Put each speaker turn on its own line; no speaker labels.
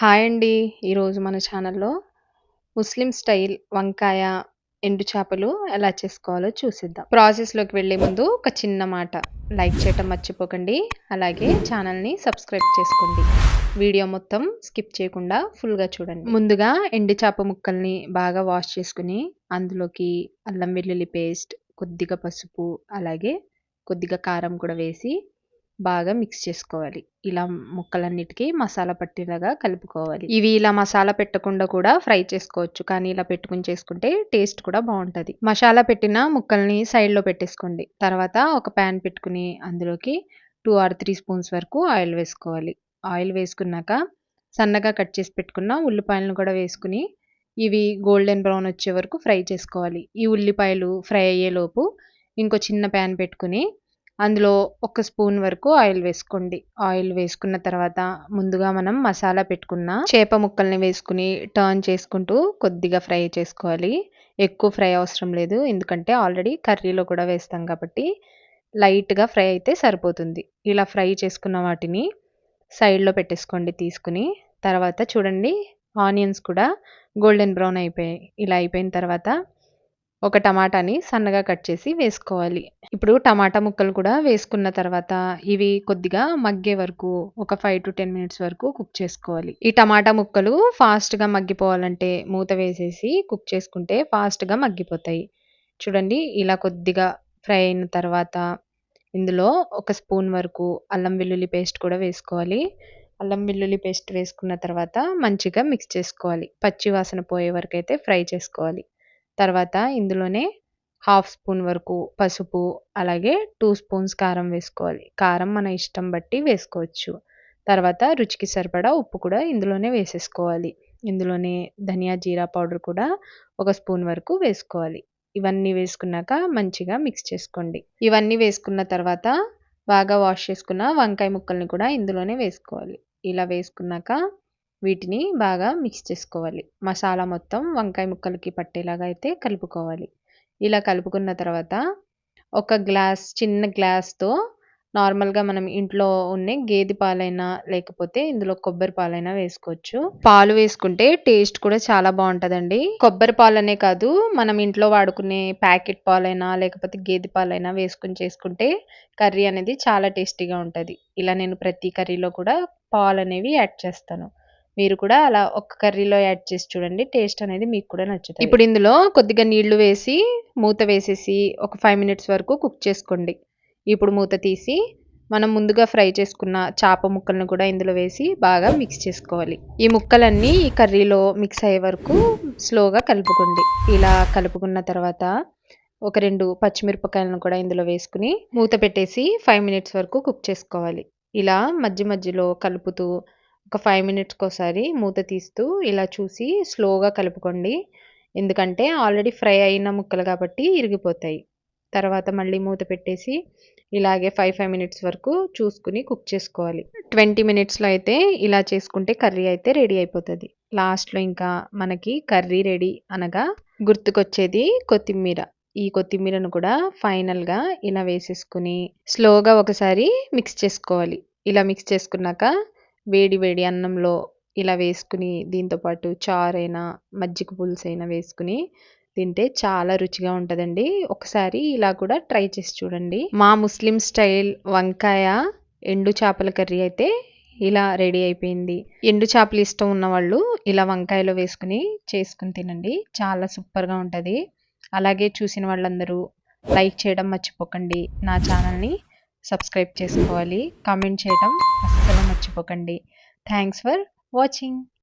Hi అండి. ఈరోజు మన ఛానల్‌లో ముస్లిం స్టైల్ వంకాయ, ఎండు చేపలు ఎలా చేసుకోవాలో చూసిద్దాం. ప్రాసెస్‌లోకి వెళ్ళే ముందు ఒక చిన్న మాట. లైక్ చేయటం మర్చిపోకండి. అలాగే ఛానల్‌ని సబ్స్క్రైబ్ చేసుకోండి. వీడియో మొత్తం స్కిప్ చేయకుండా ఫుల్‌గా చూడండి. ముందుగా ఎండు చేప ముక్కల్ని బాగా వాష్ చేసుకుని అందులోకి అల్లం వెల్లుల్లి పేస్ట్, కొద్దిగా పసుపు, అలాగే కొద్దిగా కారం కూడా వేసి బాగా మిక్స్ చేసుకోవాలి. ఇలా ముక్కలన్నిటికీ మసాలా పట్టేలాగా కలుపుకోవాలి. ఇవి ఇలా మసాలా పెట్టకుండా కూడా ఫ్రై చేసుకోవచ్చు. కానీ ఇలా పెట్టుకొని చేసుకుంటే టేస్ట్ కూడా బాగుంటుంది మసాలా పెట్టిన ముక్కల్ని సైడ్‌లో పెట్టేసుకోండి. తర్వాత ఒక పాన్ పెట్టుకుని అందులోకి టూ ఆర్ త్రీ స్పూన్స్ వరకు ఆయిల్ వేసుకోవాలి. ఆయిల్ వేసుకున్నాక సన్నగా కట్ చేసి పెట్టుకున్న ఉల్లిపాయలను కూడా వేసుకుని ఇవి గోల్డెన్ బ్రౌన్ వచ్చే వరకు ఫ్రై చేసుకోవాలి. ఈ ఉల్లిపాయలు ఫ్రై అయ్యేలోపు ఇంకో చిన్న ప్యాన్ పెట్టుకుని అందులో ఒక స్పూన్ వరకు ఆయిల్ వేసుకోండి. ఆయిల్ వేసుకున్న తర్వాత ముందుగా మనం మసాలా పెట్టుకున్న చేప ముక్కల్ని వేసుకుని టర్న్ చేసుకుంటూ కొద్దిగా ఫ్రై చేసుకోవాలి. ఎక్కువ ఫ్రై అవసరం లేదు. ఎందుకంటే ఆల్రెడీ కర్రీలో కూడా వేస్తాం కాబట్టి లైట్‌గా ఫ్రై అయితే సరిపోతుంది. ఇలా ఫ్రై చేసుకున్న వాటిని సైడ్‌లో పెట్టేసుకోండి తీసుకుని. తర్వాత చూడండి ఆనియన్స్ కూడా గోల్డెన్ బ్రౌన్ అయిపోయాయి. ఇలా అయిపోయిన తర్వాత ఒక టమాటాని సన్నగా కట్ చేసి వేసుకోవాలి. ఇప్పుడు టమాటా ముక్కలు కూడా వేసుకున్న తర్వాత ఇవి కొద్దిగా మగ్గే వరకు ఒక 5-10 మినిట్స్ వరకు కుక్ చేసుకోవాలి. ఈ టమాటా ముక్కలు ఫాస్ట్‌గా మగ్గిపోవాలంటే మూత వేసేసి కుక్ చేసుకుంటే ఫాస్ట్‌గా మగ్గిపోతాయి. చూడండి ఇలా కొద్దిగా ఫ్రై అయిన తర్వాత ఇందులో ఒక స్పూన్ వరకు అల్లం వెల్లుల్లి పేస్ట్ కూడా వేసుకోవాలి. అల్లం వెల్లుల్లి పేస్ట్ వేసుకున్న తర్వాత మంచిగా మిక్స్ చేసుకోవాలి. పచ్చి వాసన పోయే అయితే ఫ్రై చేసుకోవాలి. తర్వాత ఇందులోనే హాఫ్ స్పూన్ వరకు పసుపు, అలాగే టూ స్పూన్స్ కారం వేసుకోవాలి. కారం మన ఇష్టం బట్టి వేసుకోవచ్చు. తర్వాత రుచికి సరిపడా ఉప్పు కూడా ఇందులోనే వేసేసుకోవాలి. ఇందులోనే ధనియా, జీరా పౌడర్ కూడా ఒక స్పూన్ వరకు వేసుకోవాలి. ఇవన్నీ వేసుకున్నాక మంచిగా మిక్స్ చేసుకోండి. ఇవన్నీ వేసుకున్న తర్వాత బాగా వాష్ చేసుకున్న వంకాయ ముక్కల్ని కూడా ఇందులోనే వేసుకోవాలి. ఇలా వేసుకున్నాక వీటిని బాగా మిక్స్ చేసుకోవాలి. మసాలా మొత్తం వంకాయ ముక్కలకి పట్టేలాగా అయితే కలుపుకోవాలి. ఇలా కలుపుకున్న తర్వాత ఒక గ్లాస్ చిన్న గ్లాస్‌తో నార్మల్‌గా మనం ఇంట్లో ఉండే గేదె పాలైనా లేకపోతే ఇందులో కొబ్బరి పాలైనా వేసుకోవచ్చు. పాలు వేసుకుంటే టేస్ట్ కూడా చాలా బాగుంటుందండి కొబ్బరి పాలనే కాదు మనం ఇంట్లో వాడుకునే ప్యాకెట్ పాలైనా లేకపోతే గేదె పాలైనా వేసుకుని చేసుకుంటే కర్రీ అనేది చాలా టేస్టీగా ఉంటుంది ఇలా నేను ప్రతి కర్రీలో కూడా పాలనేవి యాడ్ చేస్తాను. మీరు కూడా అలా ఒక కర్రీలో యాడ్ చేసి చూడండి. టేస్ట్ అనేది మీకు కూడా నచ్చుతుంది ఇప్పుడు ఇందులో కొద్దిగా నీళ్ళు వేసి మూత వేసేసి ఒక ఫైవ్ మినిట్స్ వరకు కుక్ చేసుకోండి. ఇప్పుడు మూత తీసి మనం ముందుగా ఫ్రై చేసుకున్న చేప ముక్కలను కూడా ఇందులో వేసి బాగా మిక్స్ చేసుకోవాలి. ఈ ముక్కలన్నీ ఈ కర్రీలో మిక్స్ అయ్యే వరకు స్లోగా కలుపుకోండి. ఇలా కలుపుకున్న తర్వాత ఒక రెండు పచ్చిమిరపకాయలను కూడా ఇందులో వేసుకుని మూత పెట్టేసి ఫైవ్ మినిట్స్ వరకు కుక్ చేసుకోవాలి. ఇలా మధ్య మధ్యలో కలుపుతూ ఒక ఫైవ్ మినిట్స్కి ఒకసారి మూత తీస్తూ ఇలా చూసి స్లోగా కలుపుకోండి. ఎందుకంటే ఆల్రెడీ ఫ్రై అయిన ముక్కలు కాబట్టి ఇరిగిపోతాయి. తర్వాత మళ్ళీ మూత పెట్టేసి ఇలాగే 5, 5 మినిట్స్ వరకు చూసుకొని కుక్ చేసుకోవాలి. 20 మినిట్స్‌లో అయితే ఇలా చేసుకుంటే కర్రీ అయితే రెడీ అయిపోతుంది లాస్ట్‌లో ఇంకా మనకి కర్రీ రెడీ అనగా గుర్తుకొచ్చేది కొత్తిమీర. ఈ కొత్తిమీరను కూడా ఫైనల్‌గా ఇలా వేసేసుకొని స్లోగా ఒకసారి మిక్స్ చేసుకోవాలి. ఇలా మిక్స్ చేసుకున్నాక వేడి వేడి అన్నంలో ఇలా వేసుకుని దీంతో పాటు చారైనా, మజ్జిగ పులుసైనా వేసుకుని తింటే చాలా రుచిగా ఉంటుందండి ఒకసారి ఇలా కూడా ట్రై చేసి చూడండి. మా ముస్లిం స్టైల్ వంకాయ, ఎండు చేపల కర్రీ అయితే ఇలా రెడీ అయిపోయింది. ఎండు చేపలు ఇష్టం ఉన్నవాళ్ళు ఇలా వంకాయలో వేసుకొని చేసుకుని తినండి. చాలా సూపర్‌గా ఉంటుంది అలాగే చూసిన వాళ్ళందరూ లైక్ చేయడం మర్చిపోకండి. నా ఛానల్‌ని సబ్స్క్రైబ్ చేసుకోవాలి. కామెంట్ చేయడం అస్సలు మర్చిపోకండి. Thanks for watching.